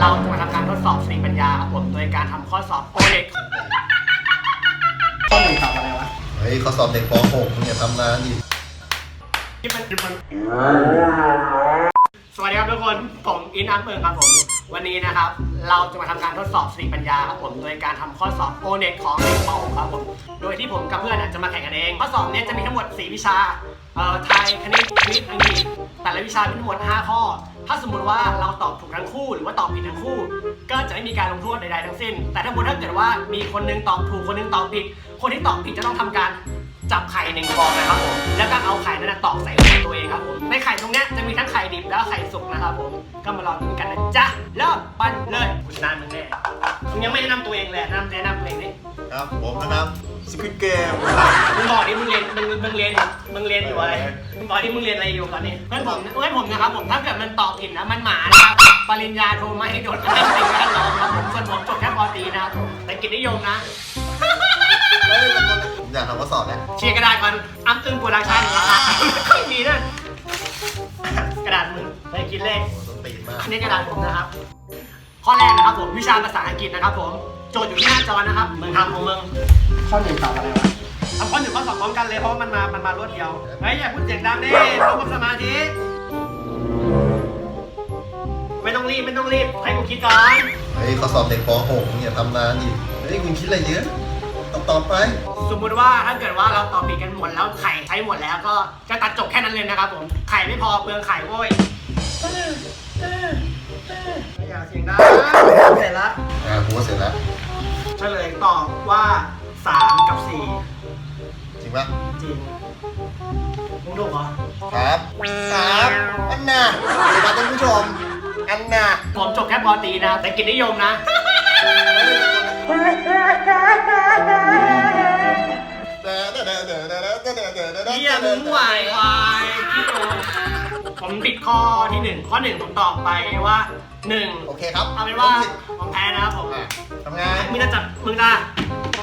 เราจะมาทำการทดสอบสติปัญญาครับผมโดยการทำข้อสอบโอเล็กข้อหนึ่งตอบอะไรวะ เฮ้ยเขาสอบเด็กป .6 มึงอย่าทำนานดิที่มันมัน สวัสดีครับทุกคน ผมอินอัมเอิงครับผม วันนี้นะครับ เราจะมาทำการทดสอบสติปัญญาครับผมโดยการทำข้อสอบโอเน็ตของเด็กป .6 ครับผม โดยที่ผมกับเพื่อนอะจะมาแข่งกันเอง ข้อสอบเนี้ยจะมีทั้งหมด 4 วิชา เอ่อ ไทย คณิต คณิต อังกฤษ แต่ละวิชามีทั้งหมด 5 ข้อ ถ้าสมมุติว่าเราตอบถูก ทั้งคู่หรือว่าตอบผิดทั้งคู่ ก็จะไม่มีการลงโทษใดๆทั้งสิ้น แต่ถ้าสมมติถ้าเกิดว่ามีคนหนึงตอบถูกคนหนึงตอบผิด คนที่ตอบผิดจะต้องทำการจับไข่หนึ่งฟองนะครับผม แล้วก็เอาไข่นั้นตอกใส่ในตัวเองครับผม ในไข่ตรงนี้จะมีทั้งไข่ดิบแล้วไข่สุกนะครับผม ก็มาลองดูกันนะจ๊ะเริ่มปั้นเลยกูชนะมึงแน่มึงยังไม่แนะนำตัวเองเลยแนะนำแนะนำตัวเองดิครับผมนะครับ สควิตเกมมึงบอกดิมึงเรียนมึงมึงเรียนมึงเรียนอยู่อะไรมึงบอกดิมึงเรียนอะไรอยู่ตอนนี้เพื่อนผมเพื่อนผมนะครับผมถ้าเกิดมันตอบผิดนะมันหมานะครับปริญญาโทมาให้โดนคณะสิ่งแวดล้อมครับผมส่วนผมจบแค่ปอตรีนะครับผมแต่กิจนิยมนะเฮ้ยผมอยากทำข้อสอบแล้วเชียร์กระดาษก่อนอัมตึงโปรดักชั่นนะครับไม่มีนะกระดาษมึงไปคิดเลขโอ้ต้องตีนมากอันนี้กระดาษผมนะครับข้อแรกนะครับผมวิชาภาษาอังกฤษนะครับผมโจทย์อยู่ที่หน้าจอนะครับมึงทำของมึง ข้อหนึ่งตอบอะไรวะทำข้อหนึ่งข้อสองพร้อมกันเลยเพราะว่ามันมา มันมารวดเดียว เฮ้ยอย่าพูดเสียงดังดิรวมกับสมาธิ ไม่ต้องรีบไม่ต้องรีบให้กูคิดก่อน เฮ้ยเขาสอบเด็กป .6 มึงอย่าทำนานดิเฮ้ยคุณคิดอะไรเยอะตอบตอบไป สมมุติว่าถ้าเกิดว่าเราตอบผิดกันหมดแล้วไข่ใช้หมดแล้วก็จะตัดจบแค่นั้นเลยนะครับผม ไข่ไม่พอเปลืองไข่โว้ยไม่อยากเสียงดังเสร็จแล้ว อ่ากูก็เสร็จแล้ว เฉลยตอบว่า 3กับจริงปะ4จริงมึงถูกเหรอครับครับอันน่ะเดี๋ยวมาท่านผู้ชม อันน่ะผมจบแค่ปอตรีนะ แต่กิจนิยมนะ เยี่ยมวายวายพี่โอผมผิดข้อที่หนึ่งข้อหนึ่งผมตอบไปว่าหนึ่งโอเคครับเอาเป็นว่าผมแพ้นะครับผมอะทำไงมึงจะจับมึงจะ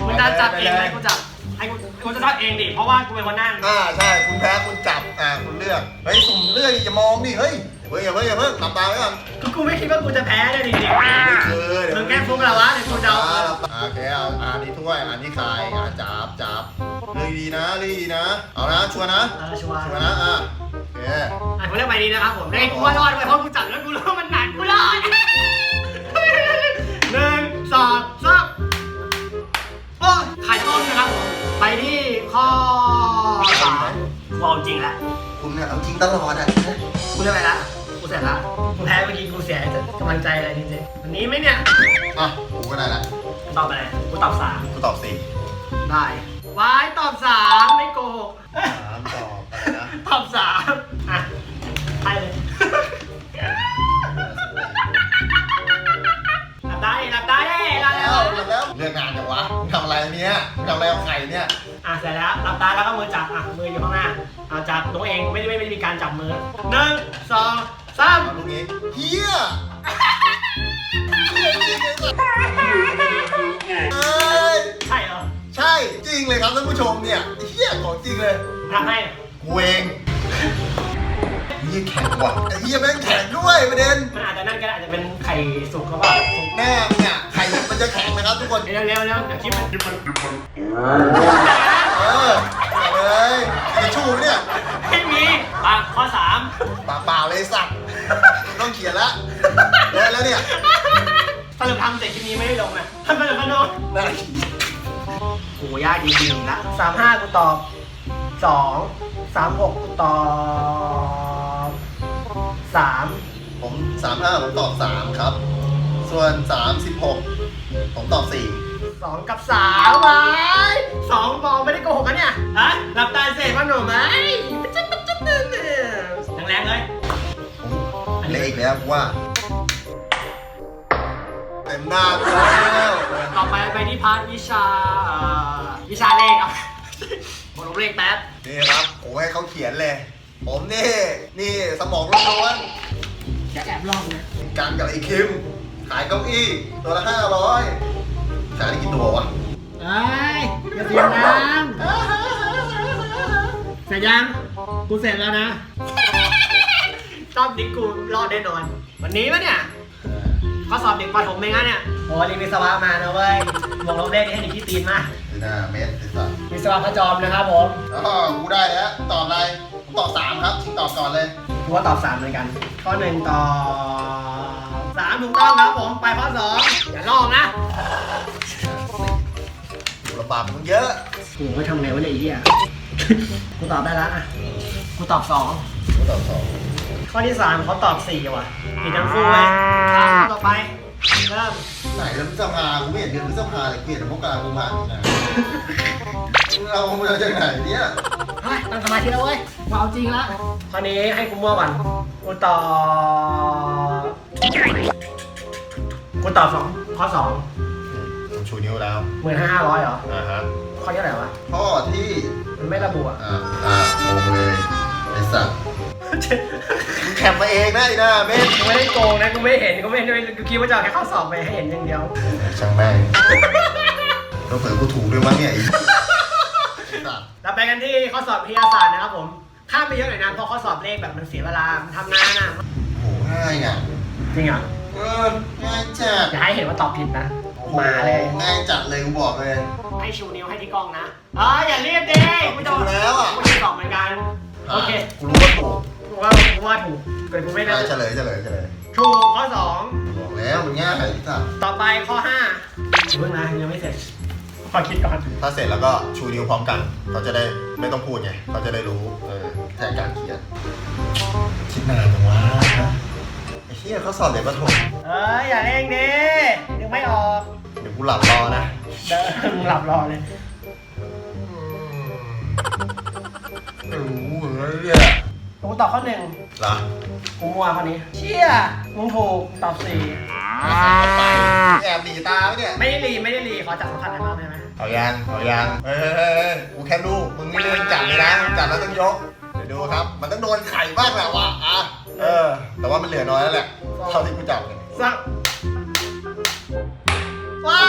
มึงจะจับเองไปเลยให้กูจับให้กูกูจะจับเองดิ เพราะว่ากูเป็นคนนั่ง อ่าใช่คุณแพ้คุณจับอ่าคุณเลือกเฮ้ยสุ่มเลือกดิอย่ามองดิเฮ้ยอย่าเพิ่งอย่าเพิ่งอย่าเพิ่งหลับตาไว้ก่อนคือกูไม่คิดว่ากูจะแพ้ได้ดิดิไม่เคยเดี๋ยวมึงแกล้งฟุกเราวะเดี๋ยวกูหเดาลับตาหลับตาโอเคเอาอ่านี่ถ้วยอันนี้ใครอ่าจับจับเลือกดีนะเลือกดีนะ เอานะชัวร์นะเออชัวร์ชัวร์นะอะโอเคอะกูเลือกใบนี้นะครับผมได้กูว่ารอดไปเพราะกูจับแล้วกูรู้ว่ามันหนักกูรอดหนึ่งสองสาม โอ้ยไข่ต้มนะครับผมไปที่ข้อสามกูเอาจริงละคุณเนี่ยเอาจริงตลอดอะกูเลือกไปละกูเสร็จละกูแพ้เมื่อกี้กูเสียกำลังใจอะไรจริงๆวันนี้ไหมเนี่ยอะกูก็ได้ละตอบอะไรกูตอบสามกูตอบสี่ได้วายตอบสามไม่โกหกสามตอบอะไรนะตอบสาม แล้ววแล้วเรื่องงานจังวะมึงทำอะไรเนี่ยมึงทำอะไรกับไข่เนี่ย อะเสร็จแล้วหลับตาแล้วก็มือจับอะมืออยู่ข้างหน้าเอาจับตัวเองไม่ได้ไม่ได้มีการจับมือหนึ่งสองสามเอาลูกนี้เฮียเฮ้ยใช่เหรอใช่จริงเลยครับท่านผู้ชมเนี่ยเฮียของจริงเลยทำให้กูเองเฮียแข็งว่ะไอ้เฮียแม่งแข็งด้วยประเด็นมันอาจจะนั่นก็ได้อาจจะเป็นไข่สุกหรือเปล่าแน่เนี่ยไข่ มันจะแข็งนะครับทุกคน เร็วเร็วเร็วเดี๋ยวคลิปมันมันเออเอาเลยจะชูเนี่ยไม่มีอะข้อสามปากเปล่าเลยสัตว์ต้องเขียนละเลยแล้วเนี่ยสรุปทำเสร็จคลิปนี้ไม่ได้ลงนะทำไปเลยพนมได้โหยากจริงๆนะสามห้ากูตอบสองสามหกกูตอบสามผมสามห้าผมตอบสามครับ ส่วนสามสิบหก ผมตอบสี่สองกับสามไว้สองบอลไม่ได้โกหกกันเนี่ยฮะหลับตาเสร็จพนมไหมปิ๊ดจิ๊บปิ๊ดจิ๊บปิ๊ดจิ๊บแรงๆเลยผมเละอีกแล้วว่าเต็มหน้ากูแล้วต่อไปไปที่พาร์ทวิชาเอ่อวิชาเลขครับผมลงเลขแป๊บนี่ครับผมให้เขาเขียนเลย ผมนี่ นี่สมองล้วนจะแอบลองนะๆกันกับไอ้คิม ขายเก้าอี้ตัวละห้าร้อยขายได้กี่ตัววะเอ้ยอย่าเสียงดังเสร็จยัง กูเสร็จแล้วนะ รอบนี้กูรอดแน่นอน วันนี้ปะเนี่ยเออข้อสอบเด็กประถมเองนะเนี่ยโอ้นี่วิศวะมานะเว้ยบวกลบเลขนี่ให้ดีที่ตีนมากนี่นะเม็ดติดสัตว์วิศวะพระจอมนะครับผมอ๋อกูได้แล้วตอบอะไรกูตอบสามครับชิงตอบก่อนเลยกูว่าตอบสามเหมือนกัน ข้อหนึ่งตอบ สามถูกต้องครับผมไปข้อสองอย่าลอกนะกูระบาดมึงเยอะโอ้ยทำไงวะเนี่ยไอ้เหี้ยกูตอบได้แล้วอะกูตอบสองกูตอบสองข้อที่สามเขาตอบสี่ว่ะผิดทั้งคู่เลยอะข้อต่อไปเริ่มไหนแล้วพฤษภากูไม่เห็นเดือนพฤษภาเลยกูเห็นแต่มกราคมพามีนามึงเอามาจากไหนเนี่ยเฮ้ยตั้งสมาธิแล้วเว้ยมาเอาจริงแล้วข้อนี้ให้กูมั่วก่อนกูตอบ กูตอบสองข้อสองผมชูนิ้วแล้วหมื่นห้าห้าร้อยเหรอ อ่าฮะข้อที่เท่าไหร่วะ ข้อที่ มันไม่ระบุอะ อ่าอ่างงเลยไอ้สัตว์มึงแคปมาเองนะไอ้หน้าเม็ดกูไม่ได้โกงนะ กูไม่เห็น กูไม่เห็นด้วยกูคิดว่าจะเอาแค่ข้อสอบไปให้เห็นอย่างเดียว ช่างแม่งเราเผลอกูถูกด้วยมั้งเนี่ยไอ้สัตว์เราไปกันที่ข้อสอบวิทยาศาสตร์นะครับผม ข้ามไปเยอะหน่อยนะเพราะข้อสอบเลขแบบมันเสียเวลา มันทำงานอะ โหง่ายอะจริงเหรอ เออง่ายจัดอย่าให้เห็นว่าตอบผิดนะมาเลย ง่ายจัดเลยกูบอกเลย ให้ชูนิ้วให้ที่กล้องนะเอ๋ออย่าเรียกเด้ไม่ต้องชูแล้วอะไม่ต้องตอบเหมือนกัน โอเคกูรู้ว่าถูกกูว่ากูว่าถูกแต่กูไม่ได้อะเฉลยเฉลยเฉลยถูกข้อสองบอกแล้วมันง่ายไอ้สัตว์ต่อไปข้อห้าเพิ่งนะยังไม่เสร็จขอคิดก่อนถ้าเสร็จแล้วก็ชูนิ้วพร้อมกัน เขาจะได้ไม่ต้องพูดไง เขาจะได้รู้ เออแทนการเขียนคิดนานจังวะไอ้ เหี้ยเขาสอนเด็กประถมเอ้ยอย่าเร่งดิยังไม่ออกเดี๋ยวกูหลับรอนะ เดินมึงหลับรอเลย ไม่รู้เหมือนกันเนี่ยกูตอบข้อหนึ่งเหรอกูมัวข้อนี้ เชี่ยมึงถูกตอบสี่ไปแอบหนีตาไหมเนี่ย ไม่ได้รีไม่ได้รีขอจับสัมผัสได้บ้างได้ไหมเอายังเอายังเฮ้ยเฮ้ยเฮ้ยเฮ้ยกูแค่ลูกมึงไม่เล่นจัดเลยนะมึงจัดแล้วต้องยก เดี๋ยวดูครับ มันต้องโดนไข่บ้างแหละวะอะ เออ แต่ว่ามันเหลือน้อยแล้วแหละ เท่าที่กูจับเนี่ยสักว้า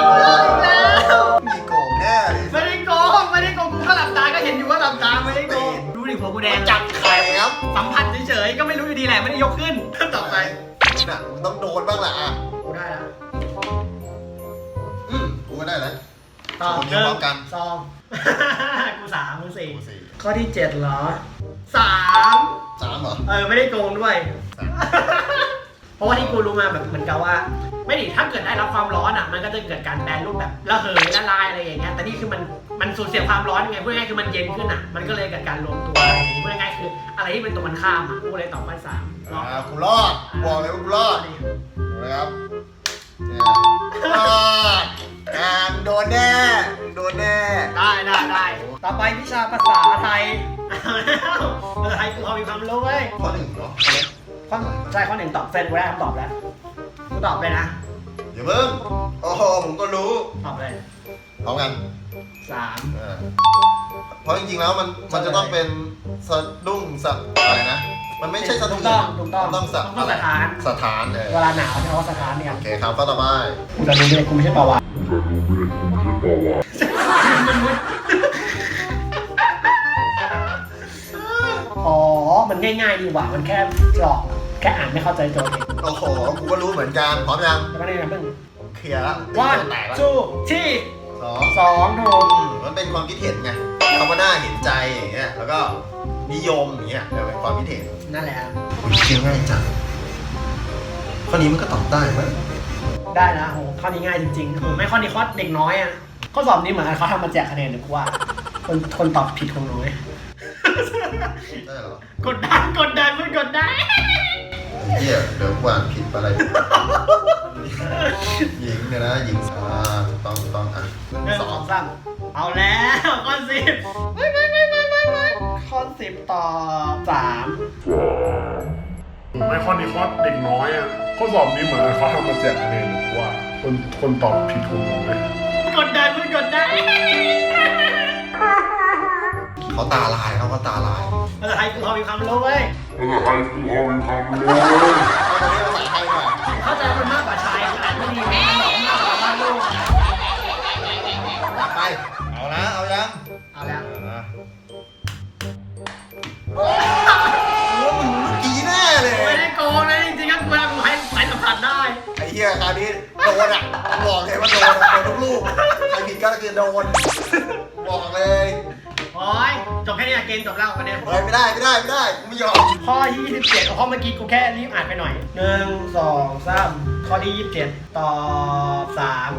วรอดอีกแล้วมีโกงแน่เลยไม่ได้โกงไม่ได้โกงกูก็หลับตาก็เห็นอยู่ว่าหลับตาไม่ได้โกงดูดิหัวกูแดงจับไข่ครับสัมผัสเฉยๆก็ไม่รู้อยู่ดีแหละไม่ได้ยกขึ้นต่อไปมึงน่ะมึงต้องโดนบ้างแหละอะกูได้แล้วอืมกูก็ได้แล้วต่อคนหเดียวนึ่พร้อมกันงสองกูสามมึงสี่กูสี่ข้อที่เจ็ดเหรอสาม สามเหรอ เออไม่ได้โกงด้วยสามเพราะว่าที่กูรู้มาแบบเหมือนกับว่า ไม่ดิถ้าเกิดได้รับความร้อนอะ มันก็จะเกิดการแปรรูปแบบระเหยละลายอะไรอย่างเงี้ยแต่นี่คือมันมันสูญเสียความร้อนไงพูดง่ายๆคือมันเย็นขึ้นอะ มันก็เลยเกิดการรวมตัวอะไรอย่างงี้พูดง่ายๆคือ อะไรที่เป็นตรงกันข้ามอะกูเลยตอบข้อสามรอบอ่ากูรอดกูบอกเลยว่ากูรอดนะครับเนี่ยรอดอ่ามึงโดนแน่มึงโดนแน่ได้ได้ได้ต่อไปวิชาภาษาไทย กูพอมีความรู้เว้ยข้อหนึ่งเนาะข้อใช่ข้อหนึ่งตอบเฟนกูได้คำตอบแล้วกูตอบเลยนะอย่าเพิ่งโอ้โหผมก็รู้ตอบเลยพร้อมกันสามเออเพราะจริงๆแล้วมันมันจะต้องเป็นสะดุ้งสะอะไรนะ มันไม่ใช่สะถูเทืกอต้อนงถูกต้องมันต้องสะต้องสถาน สถานเลยเวลาหนาวใช้คำว่าสถานเนี่ยโอเคครับข้อต่อไป กูจะรู้เลยกูไม่ใช่ปาวานอ๋ มันง่ายๆดีกว่ามันแค่หลอกแค่อ่านไม่เข้าใจโจทย์เองโอ้โห กูก็รู้เหมือนกัน พร้อมยังแล้วก็ได้นะเพิ่งผมเคลียร์แล้ววันแตกแล้วจูที่สองสองถูกมันเป็นความคิดเห็นไงคำว่าน่าเห็นใจอย่างเงี้ย แล้วก็นิยมอย่างเงี้ยเดี๋ยวเป็นความคิดเห็นนั่นแหละคุณเชื่อง่ายจังข้อนี้มันก็ตอบได้ไหมได้นะโหข้อนี้ง่ายจริงๆโหไม่ข้อนี้ข้อเด็กน้อยอะข้อสอบนี้เหมือนกันเขาทำมาแจกคะแนนหรือกูว่า คนคนตอบผิดคงน้อย ได้เหรอกดดันกดดันมันกดดันไอ้เหี้ยเดี๋ยวกูอ่านผิดอะไร หญิงเนี่ยนะหญิงอ่าถูกต้องถูกต้องอะหนึ่งสสอองงสามเอาแล้วข้อสิบไม่ไม่ไม่ไม่ไม่ไม่ข้อสิบต่อสามไม่ข้อนี้ข้อเด็กน้อยอะข้อสอบนี้เหมือนเขาทำมาแจกคะแนนหรือว่า คนคนตอบผิดถูกน้อยกดดันมันกดดัน ตาลายเขาก็ตาลายภาษาไทยกูพอมีความรู้เว้ยภาษาไทยคือพอมีความรู้เอาตอนนี้ภาษาไทยหน่อยเข้าใจมันมากกว่าชายขนาดไม่ดีมันหลอกมากกว่าบ้านลูกไป เอานะเอายังเอาแล้วอ่าโอ้มึงกี่แน่เลย ไม่ได้โกงนะจริงๆก็กูให้กูให้สายสัมผัสเฮียคราวนี้โดนอะบอกเลยว่าโดนอะโดนทุกลูกใครผิดก็คือโดนบอกเลยโอ้ยจบแค่นี้อะเกมจบแล้ววันเนี้ยเฮ้ยไม่ได้ไม่ได้ไม่ได้กูไม่ยอมข้อที่27ข้อเมื่อกี้กูแค่รีบอ่านไปหน่อยหนึ่งสองสามข้อที่27ตอบสาม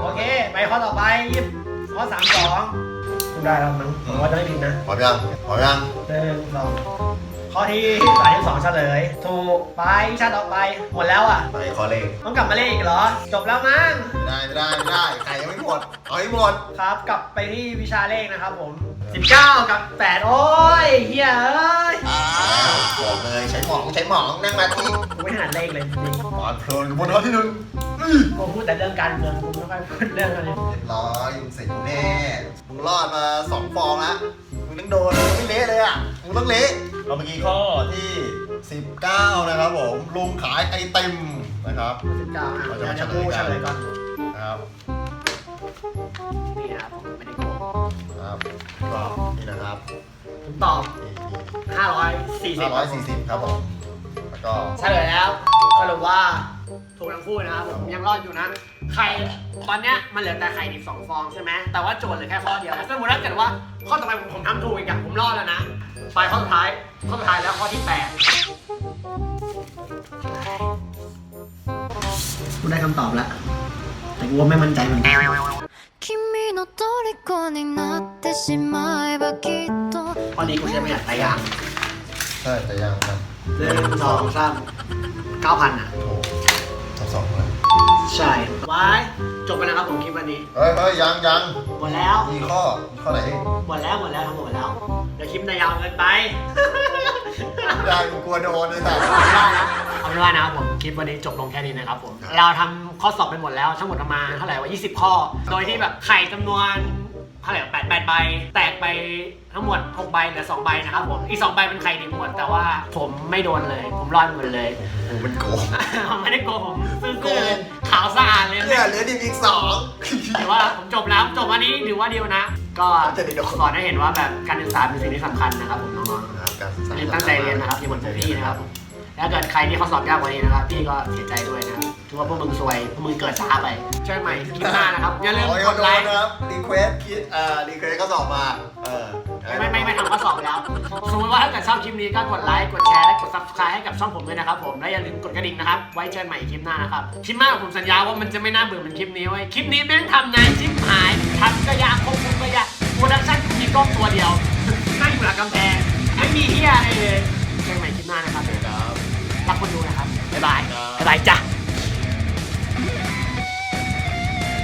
โอเค ไปข้อต่อไปยี่ข้อสามสองกูได้แล้วมั้งผมว่าจะไม่ผิดนะพร้อมยังพร้อมยังหนึ่งสองข้อที่สามที่สองเฉลย ถูกไปชาติต่อไป หมดแล้วอะไปขอเลขต้องกลับมาเล่นอีกเหรอ จบแล้วมั้ง ไม่ได้ไม่ได้ไม่ได้ไข่ยังไม่หมดเอาให้หมด ครับกลับไปที่วิชาเลขนะครับผม 19กับ8โอ้ยเฮียเอ้ยบอกเลยใช้หมองใช้หมองนั่งมาที่กูไม่ถนัดเลขเลยจริงปอนเพลินบนท้อที่หนึ่งอื้อๆกูพูดแต่เรื่องการเมืองกูไม่ค่อยพูดเรื่องอะไรเรียบร้อยมึงเสร็จกูแน่มึงรอดมาสองฟองแล้วมึงต้องโดนมึงไม่เละเลยอะมึงต้องเละเราเมื่อกี้ข้อที่ 19 นะครับผมลุงขายไอติมนะครับ19อะเดี๋ยวจะกูเฉลยก่อนนะครับนี่นะครับผมไม่ได้โกง ครับก็นี่นะครับผมตอบนี่540 540 ครับผมแล้วก็เฉลยแล้วสรุปว่าถูกทั้งคู่นะครับผมยังรอดอยู่นะไข่ตอนเนี้ยมันเหลือแต่ไข่ดิบสองฟองใช่ไหมแต่ว่าโจทย์เหลือแค่ข้อเดียวแล้วสมมติถ้าเกิดว่าข้อต่อไปผมผมทำถูกอีกอย่างผมรอดแล้วนะไปข้อสุดท้ายข้อสุดท้ายแล้วข้อที่แปดกูได้คำตอบแล้วแต่กูว่าไม่มั่นใจเหมือนกัน君の虜になってしまえばきっと ข้อนี้กูจะไม่อยากตายอย่าง ใช่แต่ยังครับ หนึ่งสองสามเก้าพันอ่ะ โอ้ทั้งสองเลย ใช่ไว้จบไปแล้วครับผมคลิปวันนี้ เฮ้ยเฮ้ยยังยัง หมดแล้ว มีข้อมีข้อไหนอีก หมดแล้วหมดแล้วทั้งหมดแล้ว เดี๋ยวคลิปนายาวเกินไปยังกลัวโดนเลยแต่เอาเป็นว่านะครับผมคลิปวันนี้จบลงแค่นี้นะครับผม เราทำข้อสอบไปหมดแล้วทั้งหมดประมาณเท่าไหร่วะ20 ข้อ โดยที่แบบไข่จำนวนเท่าไหร่แปดแปดใบ แตกไปทั้งหมด6ใบเหลือ2ใบนะครับผมอีก2ใบเป็นไข่ดิบหมดแต่ว่าผมไม่โดนเลย ผมรอดหมดเลยโอ้มันโกง ผมไม่ได้โกงผมซื่อๆขาวสะอาดเลย เนี่ยเหลือดิบอีกสอง ถือว่าผมจบแล้วจบวันนี้ถือว่าเดียวนะ ก็จะได้โดนสอนให้เห็นว่าแบบการศึกษาเป็นสิ่งที่สำคัญนะครับผมน้องๆนะครับการศึกษาตั้งใจเรียนนะครับอย่าบ่นพวกพี่นะครับผมแล้วเกิดใครที่เขาสอบยากกว่านี้นะครับ พี่ก็เสียใจด้วยนะครับ ถือว่าพวกมึงซวยพวกมึงเกิดช้าไปเจอกันใหม่คลิปหน้านะครับอย่าลืมโอ้ยกเขาดโดไลนค์นะครับรีเควสคิดเอ่อรีเควสก็สอบมาเออไม่ไม่ไม่ทำข้อสอบไปแล้วสมมติว่าถ้าเกิดชอบคลิปนี้ก็กดไลค์กดแชร์และกด subscribe ให้กับช่องผมด้วยนะครับผมและอย่าลืมกดกระดิ่งนะครับไว้เจอกันใหม่คลิปหน้านะครับคลิปหน้าผมสัญญาว่ามันจะไม่น่าเบื่อเหมือนคลิปนี้เว้ยคลิปนี้แม่งทำนานชิบหายทำก็ยากควบคุมก็ยากโปรดักชั่นกูมีกล้องตัวเดียวนั่งอยู่หลังกำแพงไม่มีเฮียอะไรเลยเจอกันใหม่คลิปหน้านะครับครับรักคนดูนะครับบ๊ายบายครับบ๊ายบายจ้ะ